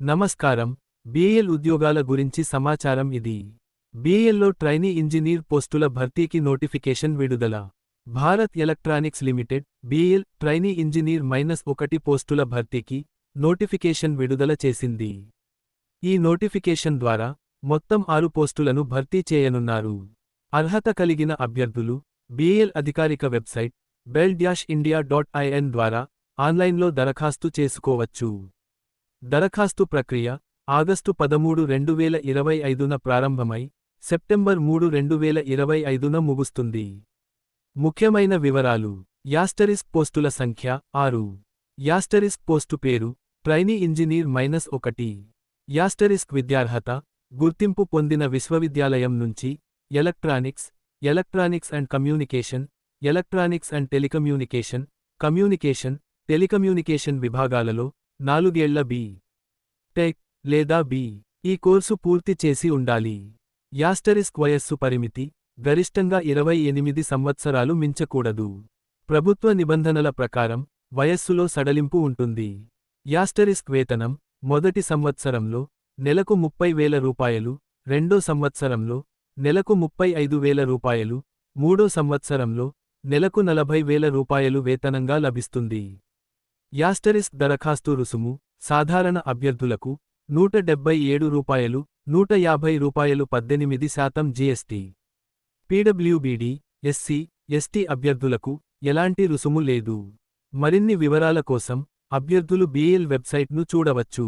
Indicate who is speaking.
Speaker 1: నమస్కారం. బీఎల్ ఉద్యోగాల గురించి సమాచారం ఇది. బీఎల్లో ట్రైనీ ఇంజనీర్ పోస్టుల భర్తీకి నోటిఫికేషన్ విడుదల. Bharat electronics limited BL trainee engineer minus ఒకటి పోస్టుల భర్తీకి నోటిఫికేషన్ విడుదల చేసింది. ఈ నోటిఫికేషన్ ద్వారా మొత్తం ఆరు పోస్టులను భర్తీ చేయనున్నారు. అర్హత కలిగిన అభ్యర్థులు బీఎల్ అధికారిక website bel dash India dot IN ద్వారా ఆన్లైన్లో దరఖాస్తు చేసుకోవచ్చు. దరఖాస్తు ప్రక్రియ ఆగస్టు పదమూడు రెండు వేల ఇరవై ఐదున ప్రారంభమై సెప్టెంబర్ మూడు రెండు వేల ఇరవై ఐదున ముగుస్తుంది. ముఖ్యమైన వివరాలు యాస్టరిస్ పోస్టుల సంఖ్య ఆరు. యాస్టరిస్ పోస్టు పేరు ట్రైనీ ఇంజనీర్ మైనస్ ఒకటి. యాస్టరిస్క్ విద్యార్హత గుర్తింపు పొందిన విశ్వవిద్యాలయం నుంచి electronics electronics and communication electronics and telecommunication communication telecommunication విభాగాలలో నాలుగేళ్ళ బి. టెక్ లేదా బి. ఈ కోర్సు పూర్తి చేసి ఉండాలి. యాస్టరిస్క్ వయస్సు పరిమితి గరిష్టంగా ఇరవై ఎనిమిది సంవత్సరాలు మించకూడదు. ప్రభుత్వ నిబంధనల ప్రకారం వయస్సులో సడలింపు ఉంటుంది. యాస్టరిస్క్ వేతనం మొదటి సంవత్సరంలో నెలకు ముప్పై వేల రూపాయలు రెండో సంవత్సరంలో నెలకు ముప్పై ఐదు వేల రూపాయలు మూడో సంవత్సరంలో నెలకు నలభై వేల రూపాయలు వేతనంగా లభిస్తుంది. యాస్టరిస్ దరఖాస్తు రుసుము సాధారణ అభ్యర్థులకు నూట డెబ్బై ఏడు రూపాయలు నూట యాభై రూపాయలు పద్దెనిమిది శాతం జీఎస్టీ. పీడబ్ల్యూబీడీ ఎస్సీ ఎస్టీ అభ్యర్థులకు ఎలాంటి రుసుము లేదు. మరిన్ని వివరాల కోసం అభ్యర్థులు బీఎల్ వెబ్సైట్ను చూడవచ్చు.